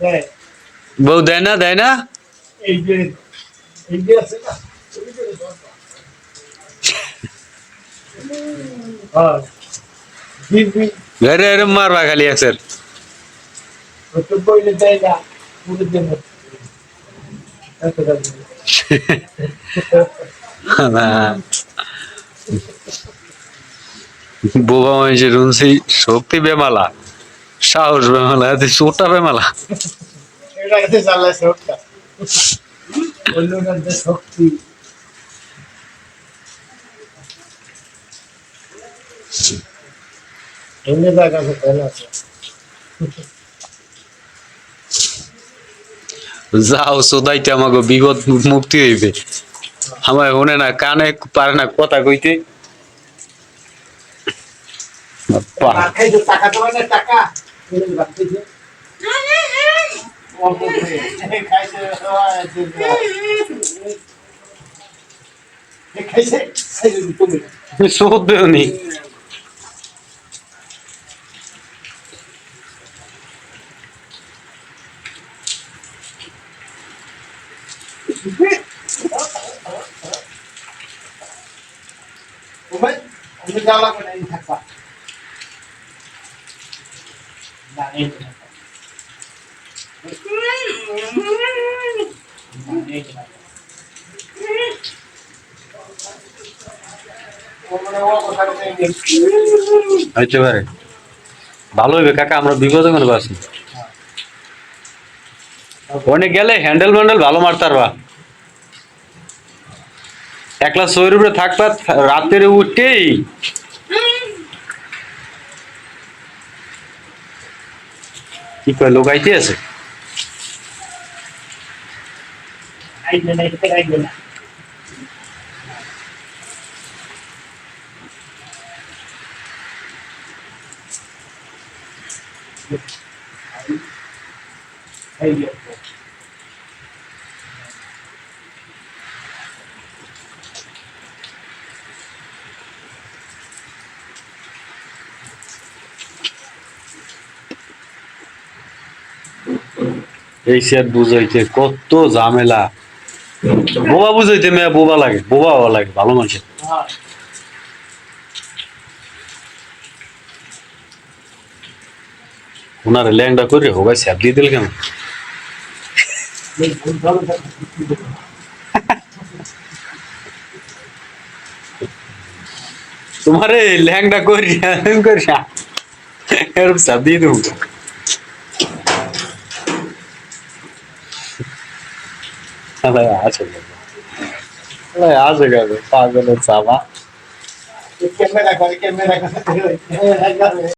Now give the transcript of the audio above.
দে। বউ দেয় না দেয় না? আছে যে দরকার। হ্যাঁ। মারবা খালি দেয় না বোবা মানুষের শুনছি শক্তি বেমালা সাহস বেমালা এতে চোটা বেমালা। যাও সোদাইতে আমাকে বিপদ মুক্তি হইবে। আমার শুনে না কানে পারে না কথা কইতে। দেওনি ওভাই আমি যাওয়া করে না থাকবা। না, এই তো থাকবা। ও মানে ও কথা নেই ভালো হইবে, কাকা, আমরা বিপদে মনে পারছি ওখানে গেলে হ্যান্ডেল ম্যান্ডেল ভালো মারতে পারবা একলা শরীর উপরে থাকবা, রাতের উঠেই কি কয় লোক আইতে আছে? আইবে না এই সেট বুঝাইতে কত ঝামেলা। বোবা বুঝাইতে মেয়ে বোবা লাগে, বোবা হওয়া লাগে, ভালো মানুষের। ওনারে ল্যাংডা করে হোগাই স্যাপ দিয়ে দিল কেন? তোমারে ল্যাংডা করি এরকম স্যাপ দিয়ে দেবো। আছে। আছে গেছে পাগলের চাপা ক্যামেরা করে ক্যামেরা করে।